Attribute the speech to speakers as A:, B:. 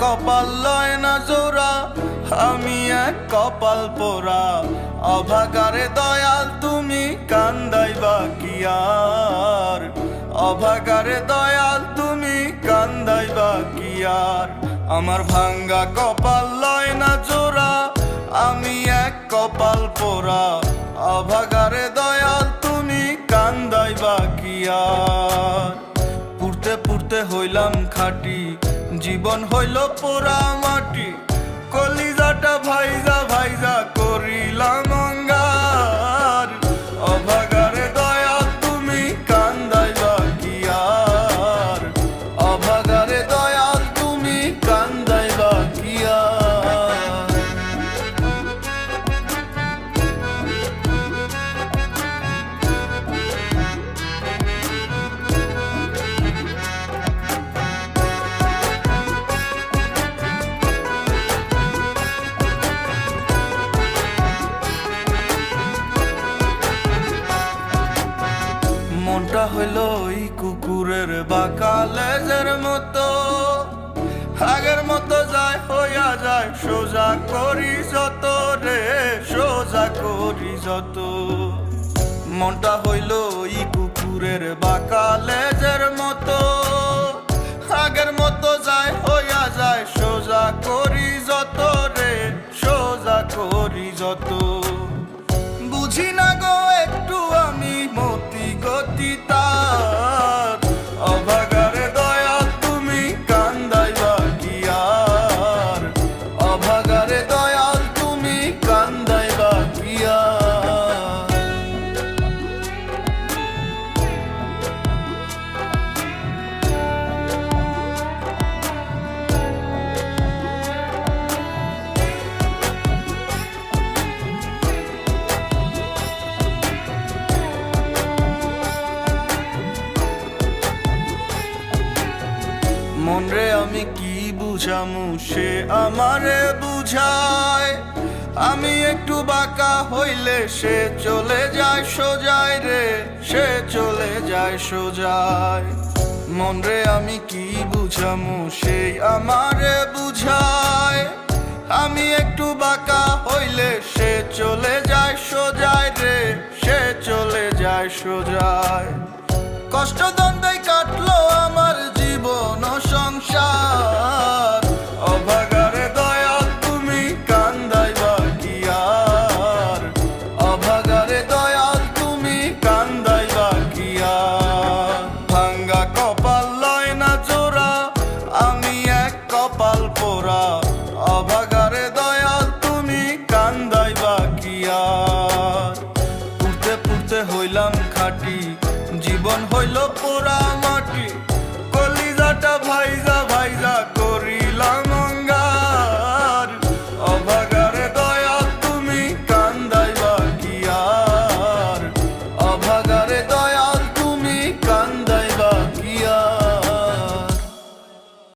A: কপাল লয় না জোড়া, আমি এক কপাল পোড়া। অভাগারে দয়াল, তুমি কান্দাইবা কি আর। অভাগারে দয়াল, তুমি কান্দাইবা কি আর। আমার ভাঙ্গা কপাল লয় না জোড়া, আমি এক কপাল পোড়া। অভাগারে দয়াল, তুমি কান্দাইবা কি আর। পুড়তে পুড়তে হইলাম খাটি জীবন হইল পোড়া মাটি কলিজাটা ভাইজা ভাইজা মনটা হইল ওই কুকুরের বাঁকা লেজের মতো। আগের মতো যায়, হইয়া যায়, সোজা করি যত রে, সোজা করি যত। মনটা হইল ওই কুকুরের বাঁকা লেজের মতো। আগের মতো যায়, হইয়া যায়, সোজা করি যত রে, সোজা করি যত। বুঝি না গো, একটু আমি মতি গতি আমি কি বুঝামু? সে আমারে বুঝায়। আমি একটু বাঁকা হইলে সে চলে যায় সোজায় রে। সে চলে যায় সোজায়। মন রে আমি কি বুঝামু? সেই আমারে বুঝায়। আমি একটু বাঁকা হইলে সে চলে যায় সোজায় রে। সে চলে যায় সোজায়। কষ্ট জীবন হইল পোড়া মাটি। কলিজাটা ভাইজা